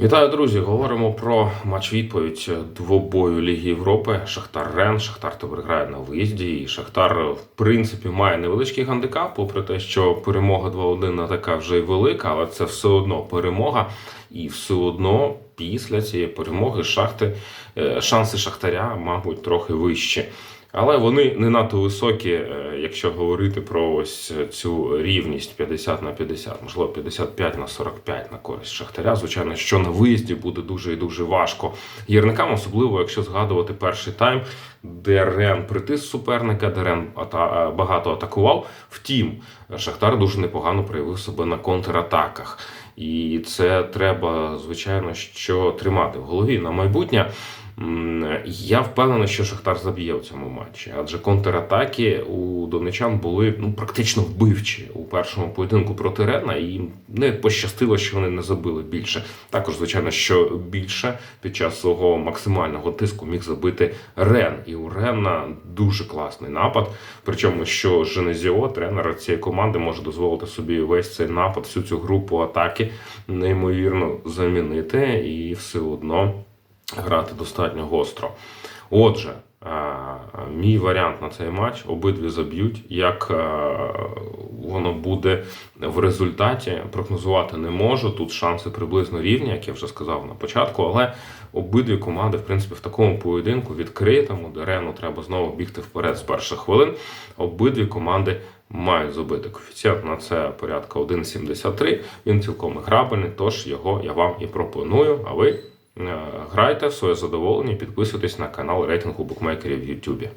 Вітаю, друзі! Говоримо про матч відповідь двобою Ліги Європи. Шахтар Рен. Шахтар тепер грає на виїзді. І Шахтар, в принципі, має невеличкий гандикап, попри те, що перемога 2-1 не така вже й велика, але це все одно перемога. І все одно після цієї перемоги шахти е, шанси Шахтаря, мабуть, трохи вищі. Але вони не надто високі, е, якщо говорити про ось цю рівність 50 на 50, можливо 55 на 45 на користь Шахтаря. Звичайно, що на виїзді буде дуже і дуже важко гірникам, особливо якщо згадувати перший тайм, де Рен притис суперника, де Рен е, багато атакував. Втім, Шахтар дуже непогано проявив себе на контратаках. І це треба, звичайно, що тримати в голові на майбутнє. Я впевнений, що Шахтар заб'є в цьому матчі, адже контратаки у донечан були ну практично вбивчі у першому поєдинку проти Рена, і не пощастило, що вони не забили більше. Також, звичайно, що більше під час свого максимального тиску міг забити Рен. І у Рена дуже класний напад. Причому, що Женезіо, тренер цієї команди, може дозволити собі весь цей напад, всю цю групу атаки неймовірно замінити і все одно грати достатньо гостро. Отже, е, мій варіант на цей матч обидві заб'ють. Як е, воно буде в результаті, прогнозувати не можу. Тут шанси приблизно рівні, як я вже сказав на початку, але обидві команди, в принципі, в такому поєдинку відкритому, де Рену треба знову бігти вперед з перших хвилин. Обидві команди мають забити коефіцієнт на це порядка 1,73. Він цілком грабельний, тож його я вам і пропоную. А ви Грайте в своє задоволення, і підписуйтесь на канал рейтингу букмекерів в Ютубі.